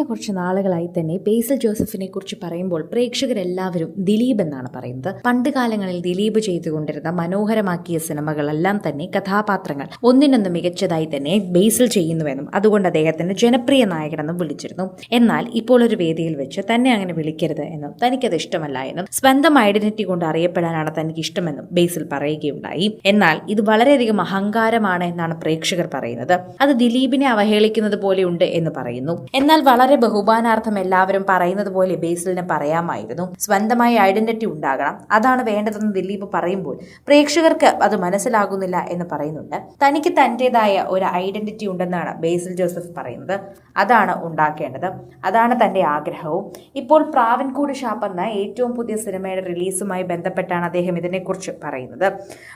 കഴിഞ്ഞ കുറച്ച് നാളുകളായി തന്നെ ബേസൽ ജോസഫിനെ കുറിച്ച് പറയുമ്പോൾ പ്രേക്ഷകരെല്ലാവരും ദിലീപ് എന്നാണ് പറയുന്നത്. പണ്ട് കാലങ്ങളിൽ ദിലീപ് ചെയ്തുകൊണ്ടിരുന്ന മനോഹരമാക്കിയ സിനിമകളെല്ലാം തന്നെ കഥാപാത്രങ്ങൾ ഒന്നിനൊന്ന് മികച്ചതായി തന്നെ ബേസിൽ ചെയ്യുന്നുവെന്നും അതുകൊണ്ട് അദ്ദേഹത്തിന് ജനപ്രിയ നായകനെന്നും വിളിച്ചിരുന്നു. എന്നാൽ ഇപ്പോൾ ഒരു വേദിയിൽ വെച്ച് തന്നെ അങ്ങനെ വിളിക്കരുത് എന്നും തനിക്കത് ഇഷ്ടമല്ല എന്നും സ്വന്തം ഐഡന്റിറ്റി കൊണ്ട് അറിയപ്പെടാനാണ് തനിക്ക് ഇഷ്ടമെന്നും ബേസിൽ പറയുകയുണ്ടായി. എന്നാൽ ഇത് വളരെയധികം അഹങ്കാരമാണ് എന്നാണ് പ്രേക്ഷകർ പറയുന്നത്. അത് ദിലീപിനെ അവഹേളിക്കുന്നത് പോലെയുണ്ട് എന്ന് പറയുന്നു. എന്നാൽ വളരെ ബഹുമാനാർത്ഥം എല്ലാവരും പറയുന്നത് പോലെ ബേസിലിന് പറയാമായിരുന്നു. സ്വന്തമായി ഐഡന്റിറ്റി ഉണ്ടാകണം. അതാണ് വേണ്ടതെന്ന് ദിലീപ് പറയുമ്പോൾ പ്രേക്ഷകർക്ക് അത് മനസ്സിലാകുന്നില്ല എന്ന് പറയുന്നുണ്ട്. തനിക്ക് തന്റേതായ ഒരു ഐഡന്റിറ്റി ഉണ്ടെന്നാണ് ബേസിൽ ജോസഫ് പറയുന്നത്. അതാണ് ഉണ്ടാക്കേണ്ടത്. അതാണ് തന്റെ ആഗ്രഹവും. ഇപ്പോൾ പ്രാവൻകൂട് ഷാപ്പ് എന്ന ഏറ്റവും പുതിയ സിനിമയുടെ റിലീസുമായി ബന്ധപ്പെട്ടാണ് അദ്ദേഹം ഇതിനെക്കുറിച്ച് പറയുന്നത്.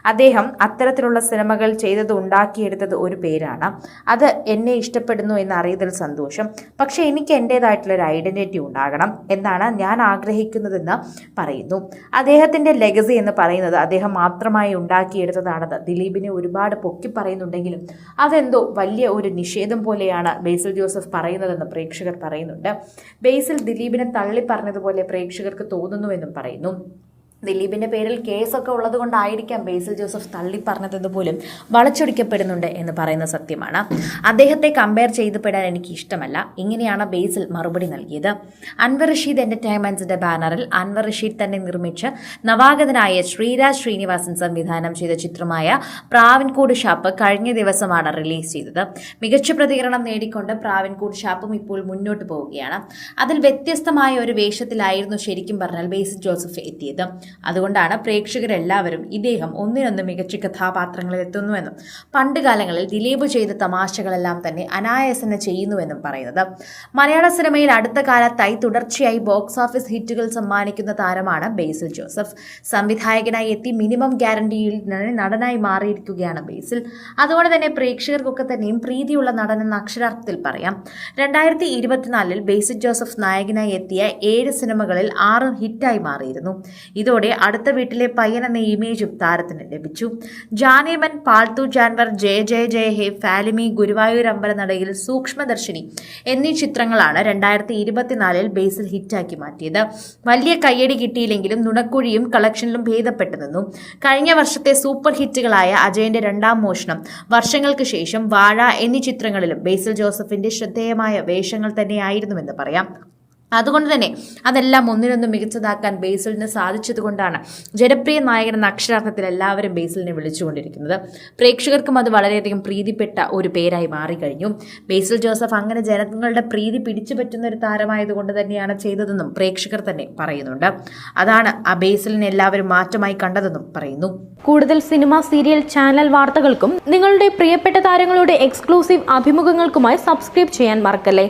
അദ്ദേഹം അത്തരത്തിലുള്ള സിനിമകൾ ചെയ്തത് ഉണ്ടാക്കിയെടുത്തത് ഒരു പേരാണ്. അത് എന്നെ ഇഷ്ടപ്പെടുന്നു എന്ന് അറിയതിൽ സന്തോഷം. പക്ഷേ എനിക്ക് എന്റെതായിട്ടുള്ള ഒരു ഐഡന്റിറ്റി ഉണ്ടാകണം എന്നാണ് ഞാൻ ആഗ്രഹിക്കുന്നതെന്ന് പറയുന്നു. അദ്ദേഹത്തിന്റെ ലെഗസി എന്ന് പറയുന്നത് അദ്ദേഹം മാത്രമായി ഉണ്ടാക്കിയെടുത്തതാണെന്ന് ദിലീപിനെ ഒരുപാട് പൊക്കി പറയുന്നുണ്ടെങ്കിലും അതെന്തോ വലിയ ഒരു നിഷേധം പോലെയാണ് ബേസിൽ ജോസഫ് പറയുന്നതെന്ന് പ്രേക്ഷകർ പറയുന്നുണ്ട്. ബേസിൽ ദിലീപിനെ തള്ളി പറഞ്ഞതുപോലെ പ്രേക്ഷകർക്ക് തോന്നുന്നുവെന്നും പറയുന്നു. ദിലീപിന്റെ പേരിൽ കേസൊക്കെ ഉള്ളത് കൊണ്ടായിരിക്കാം ബേസിൽ ജോസഫ് തള്ളി പറഞ്ഞതെന്ന് പോലും വളച്ചൊടിക്കപ്പെടുന്നുണ്ട് എന്ന് പറയുന്ന സത്യമാണ്. അദ്ദേഹത്തെ കമ്പയർ ചെയ്തുപെടാൻ എനിക്ക് ഇഷ്ടമല്ല. ഇങ്ങനെയാണ് ബേസിൽ മറുപടി നൽകിയത്. അൻവർ റഷീദ് എന്റർടൈൻമെന്റ്സിന്റെ ബാനറിൽ അൻവർ റഷീദ് തന്നെ നിർമ്മിച്ച് നവാഗതനായ ശ്രീരാജ് ശ്രീനിവാസൻ സംവിധാനം ചെയ്ത ചിത്രമായ പ്രാവിൻകൂട് ഷാപ്പ് കഴിഞ്ഞ ദിവസമാണ് റിലീസ് ചെയ്തത്. മികച്ച പ്രതികരണം നേടിക്കൊണ്ട് പ്രാവിൻകൂട് ഷാപ്പും ഇപ്പോൾ മുന്നോട്ട് പോവുകയാണ്. അതിൽ വ്യത്യസ്തമായ ഒരു വേഷത്തിലായിരുന്നു ശരിക്കും പറഞ്ഞാൽ ബേസിൽ ജോസഫ് എത്തിയത്. അതുകൊണ്ടാണ് പ്രേക്ഷകരെല്ലാവരും ഇദ്ദേഹം ഒന്നിനൊന്ന് മികച്ച കഥാപാത്രങ്ങളിൽ എത്തുന്നുവെന്നും പണ്ട് കാലങ്ങളിൽ ദിലീപ് ചെയ്ത തമാശകളെല്ലാം തന്നെ അനായാസന ചെയ്യുന്നുവെന്നും പറയുന്നത്. മലയാള സിനിമയിൽ അടുത്ത കാലത്തായി തുടർച്ചയായി ബോക്സ് ഓഫീസ് ഹിറ്റുകൾ സമ്മാനിക്കുന്ന താരമാണ് ബേസിൽ ജോസഫ്. സംവിധായകനായി എത്തി മിനിമം ഗ്യാരണ്ടിയിൽ നടനായി മാറിയിരിക്കുകയാണ് ബേസിൽ. അതുകൊണ്ട് തന്നെ പ്രേക്ഷകർക്കൊക്കെ തന്നെയും പ്രീതിയുള്ള നടനെന്ന അക്ഷരാർത്ഥത്തിൽ പറയാം. രണ്ടായിരത്തി ഇരുപത്തിനാലിൽ ബേസിൽ ജോസഫ് നായകനായി എത്തിയ ഏഴ് സിനിമകളിൽ ആറ് ഹിറ്റായി മാറിയിരുന്നു. ഇതോടെ അടുത്ത വീട്ടിലെ പയ്യൻ എന്ന ഇമേജും താരത്തിന് ലഭിച്ചു. ജാനേമൻ പാൽത്തു ജാൻവർ ജയ ജയ ജയ ഹേ ഫാലിമി ഗുരുവായൂർ അമ്പലനടയിൽ സൂക്ഷ്മദർശിനി എന്നീ ചിത്രങ്ങളാണ് രണ്ടായിരത്തി ഇരുപത്തിനാലിൽ ബേസിൽ ഹിറ്റാക്കി മാറ്റിയത്. വലിയ കയ്യടി കിട്ടിയില്ലെങ്കിലും നുണക്കുഴിയും കളക്ഷനിലും ഭേദപ്പെട്ടു നിന്നു. കഴിഞ്ഞ വർഷത്തെ സൂപ്പർ ഹിറ്റുകളായ അജയന്റെ രണ്ടാം മോഷണം വർഷങ്ങൾക്ക് ശേഷം വാഴ എന്നീ ചിത്രങ്ങളിലും ബേസിൽ ജോസഫിന്റെ ശ്രദ്ധേയമായ വേഷങ്ങൾ തന്നെയായിരുന്നുവെന്ന് പറയാം. അതുകൊണ്ട് തന്നെ അതെല്ലാം ഒന്നിനൊന്ന് മികച്ചതാക്കാൻ ബേസിലിന് സാധിച്ചതുകൊണ്ടാണ് ജനപ്രിയ നായകൻ എന്ന അക്ഷരാർത്ഥത്തിൽ എല്ലാവരും ബേസിലിനെ വിളിച്ചുകൊണ്ടിരിക്കുന്നത്. പ്രേക്ഷകർക്കും അത് വളരെയധികം പ്രീതിപ്പെട്ട ഒരു പേരായി മാറിക്കഴിഞ്ഞു. ബേസിൽ ജോസഫ് അങ്ങനെ ജനങ്ങളുടെ പ്രീതി പിടിച്ചു പറ്റുന്ന ഒരു താരമായതുകൊണ്ട് തന്നെയാണ് ചെയ്തതെന്നും പ്രേക്ഷകർ തന്നെ പറയുന്നുണ്ട്. അതാണ് ആ ബേസിലിനെ എല്ലാവരും മാറ്റമായി കണ്ടതെന്നും പറയുന്നു. കൂടുതൽ സിനിമ സീരിയൽ ചാനൽ വാർത്തകൾക്കും നിങ്ങളുടെ പ്രിയപ്പെട്ട താരങ്ങളുടെ എക്സ്ക്ലൂസീവ് അഭിമുഖങ്ങൾക്കുമായി സബ്സ്ക്രൈബ് ചെയ്യാൻ മറക്കല്ലേ?